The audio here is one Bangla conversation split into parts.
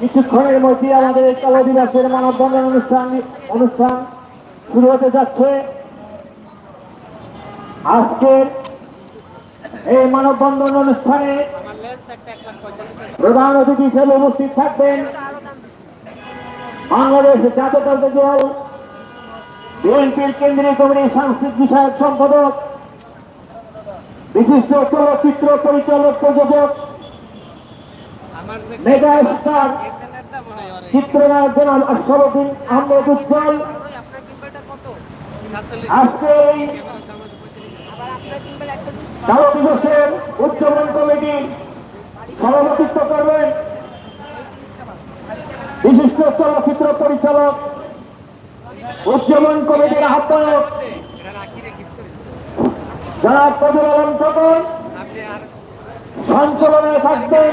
কিছুক্ষণের মধ্যে আমাদের কালো দিবসের মানববন্ধন অনুষ্ঠান অনুষ্ঠান শুরু হতে যাচ্ছে আজকের এই মানববন্ধন অনুষ্ঠানে প্রধান অতিথি হিসেবে উপস্থিত থাকবেন বাংলাদেশ জাতীয়তাবাদী দল বিএনপির কেন্দ্রীয় কমিটির সাংস্কৃতিক বিষয়ক সম্পাদক বিশিষ্ট চলচ্চিত্র পরিচালক প্রযোজক মেগা স্টার আহমেদ উজ্জ্বল আজকে দিবসের কমিটি সভাপতিত্ব করবেন বিশিষ্ট চলচ্চিত্র পরিচালক উদযাপন কমিটির আহ্বায়ক যারা কবির সঞ্চালনায় থাকবেন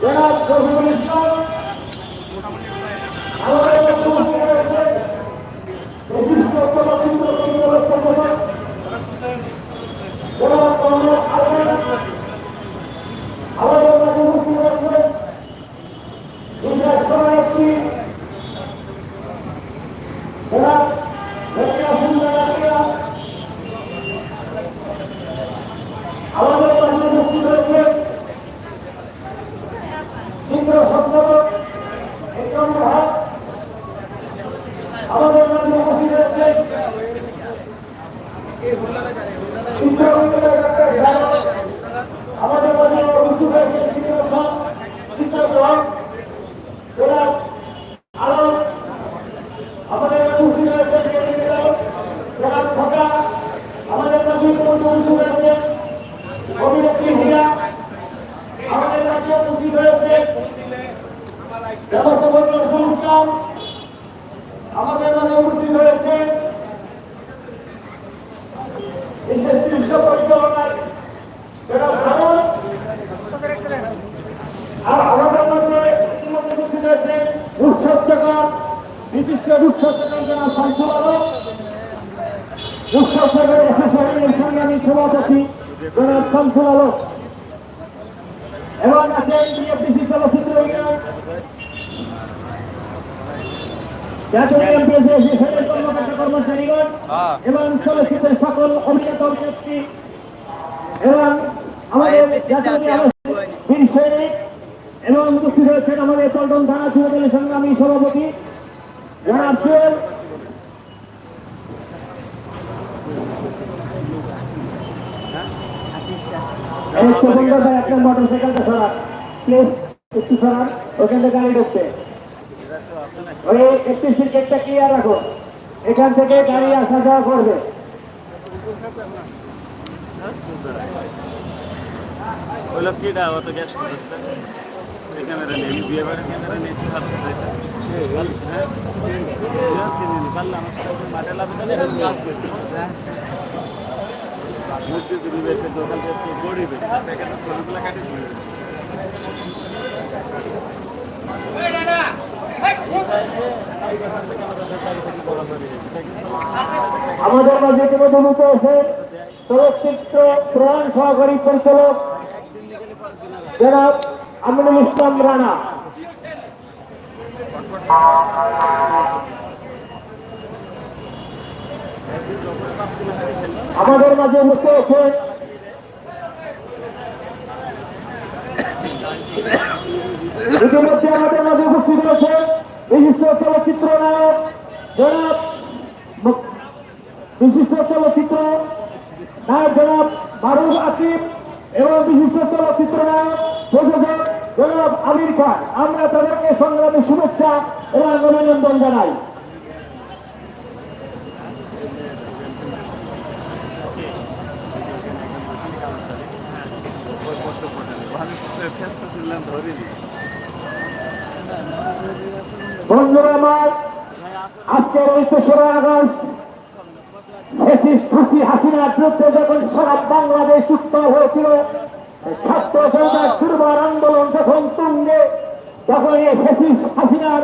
জনাব রফিকুল ইসলাম আমাদের মধ্যে উপস্থিত রয়েছেন বিশিষ্ট চলচ্চিত্র পরিচালক প্রযোজক জনাব মোহাম্মদ আলম আমাদের মাঝে উপস্থিত রয়েছেন ইন্দ্রাজ সভানেত্রী জনাব রেখা সুন্দর আমাদের মাঝে উপস্থিত রয়েছে চিত্র সম্পাদক একজন ভাগ আমাদের মাঝে উপস্থিত রয়েছে চিত্র আমাদের মাঝে উপস্থিত রয়েছে চিত্র চিত্রগ্রহণ জনাব আলম আমাদের মাঝে উপস্থিত রয়েছে জনাব খোকা আমাদের মাঝে উপস্থিত রয়েছে অভিনেত্রী হীরা আমাদের রাজ্যে উপস্থিত হয়েছে ব্যবস্থাপনা সংস্থান আমাদের মাঝে উপস্থিত হয়েছে বিশিষ্ট শামসুল আলম রূপসজ্জাকার অ্যাসোসিয়েশনের সংগ্রামী সভাপতি জনাব শামসুল আলম। এবং আছেন বিএফডিসি চলচ্চিত্র জাতীয় কর্মচারীগণ এবং চলচ্চিত্রের সকল অভিনেতা অভিনেত্রী। এবং আমাদের বীর সৈনিক এবং উপস্থিত হয়েছেন আমাদের পল্টন থানা সংগ্রামী সভাপতি জনাব চুয়েল প্রচণ্ড আপনার মোটর সাইকেলটা সরান। প্লিজ একটু সরান, ওখান থেকে গাড়ি ঢুকছে ওই একটু সিটটা ক্লিয়ার রাখো। এখান থেকে গাড়ি আসা যাওয়া করবে। ওইলো কিটা অত গ্যাস করতেছে? এই হাত হ্যাঁ? পারলাম। মূর্তি যদি বেঁচে দোকান থেকে গড়িবে প্যাকেটে ছবিগুলো কাটি আমাদের মাঝে ইতিমধ্যে উপস্থিত আছেন চলচ্চিত্র প্রধান সহকারী পরিচালক আমিনুল ইসলাম রানা। আমাদের মাঝে উপস্থিত আছেন ইতিমধ্যে আমাদের মাঝে উপস্থিত রয়েছে বিশিষ্ট চলচ্চিত্র নায়ক বিশিষ্ট চলচ্চিত্র নায়ক জনাব মারুফ আকিব এবং বিশিষ্ট চলচ্চিত্র নায়ক জনাব আমির খান। আমরা তাদেরকে সংগ্রামী শুভেচ্ছা এবং অভিনন্দন জানাই। বন্ধুরা আমার, আজকের এই তেসরা আগস্ট, ফেসিস ফাঁসি হাসিনার বিরুদ্ধে যখন সারা বাংলাদেশ উত্তর হয়েছিল, ছাত্র দুর্বার আন্দোলন যখন তুঙ্গে, তখন এই ফেসিস হাসিনার,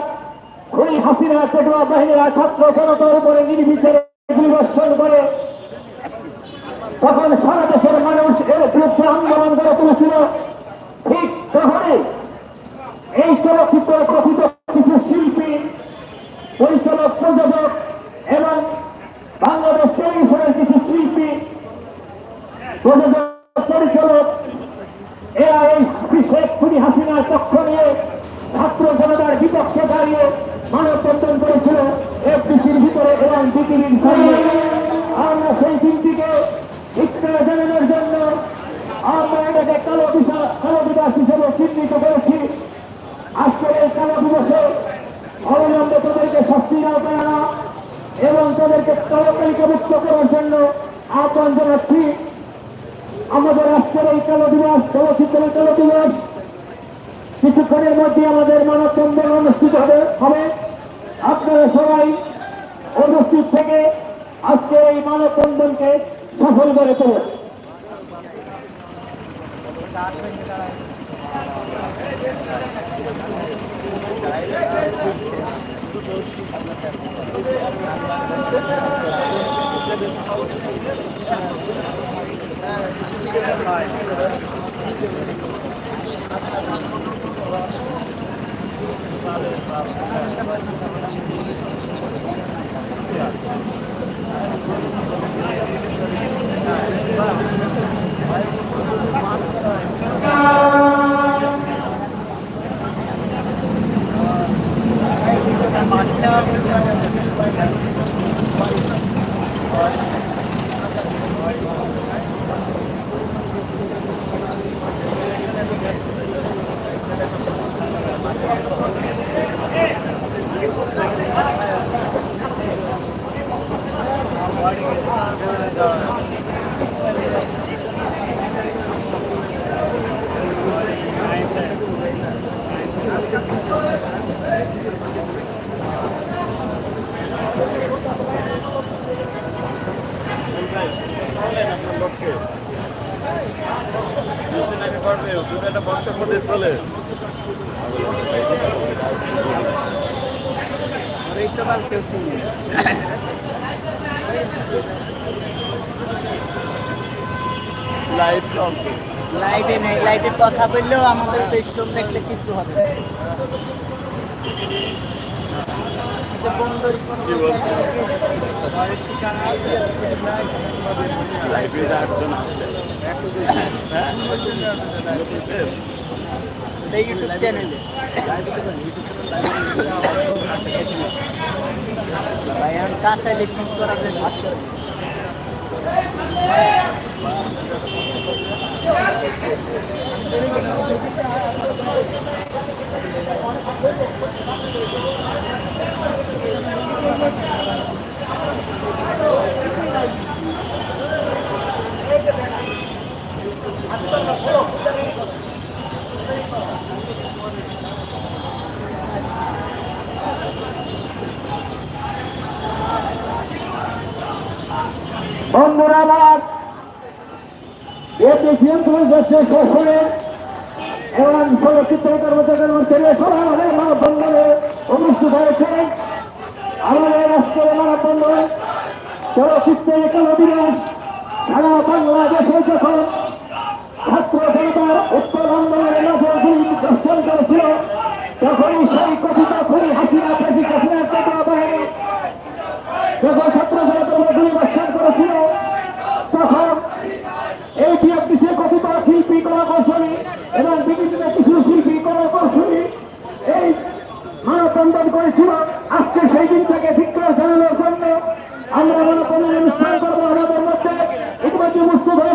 খুনি হাসিনা টেকরা বাহিনীরা ছাত্র জনতার উপরে নির্বিচারে পরিবর্তন করে, তখন সারা দেশের মানুষ এর বিরুদ্ধে আন্দোলন করে তুলেছিল ঠিক তখনই কথিত কিছু শিল্পী, পরিচালক প্রযোজক এবং বাংলাদেশ টেলিভিশনের কিছু শিল্পী, প্রযোজক, পরিচালক এরা শেখ খুনি হাসিনার পক্ষ নিয়ে ছাত্র জনতার বিপক্ষে দাঁড়িয়ে মানববন্ধন করেছিল এফডিসির ভিতরে এবং বিটিভির সামনে আমরা সেই দিনটিকে ইচ্ছা জানানোর জন্য আমরা এটাকে কালো বিশা- কালো বিকাশ হিসেবে চিহ্নিত করেছি আজকের এই কালো দিবসে অবিলম্বে তাদেরকে শাস্তি না আনা এবং তাদেরকে তাড়াতাড়িকে মুক্ত করার জন্য আহ্বান জানাচ্ছি। আমাদের আজকের এই কালো দিবস, চলচ্চিত্রের কালো দিবস কিছুক্ষণের মধ্যে আমাদের মানববন্ধন অনুষ্ঠিত হবে হবে। আপনারা সবাই উপস্থিত থেকে আজকের এই মানববন্ধনকে সফল করে তোলেন। নাকি লাইভ নেই লাইভে কথা বললেও আমাদের ফেস্টুন দেখলে কিছু হবে না। এটা বন্ধুর কোনো কি বলছো? লাইভে আটজন আছে? এই ইউটিউব চ্যানেলে ভাই আমি কাসায় লিখুন করা যায় ভাত করে বন্ধুরা আমার এপিসিএম পরিদর্শন শোষণে এবং চলচ্চিত্র কর্মচারীর মধ্যে মানববন্ধনে অনুষ্ঠিত হয়েছে আমাদের রাষ্ট্রের মানববন্ধন চলচ্চিত্রের কালো দিবস সারা বাংলাদেশে যখন ছাত্র জনতার উত্তর আন্দোলনের গুলি দর্শন করেছিল তখনই সেই কথিত খুনি হাসিনা ছাত্র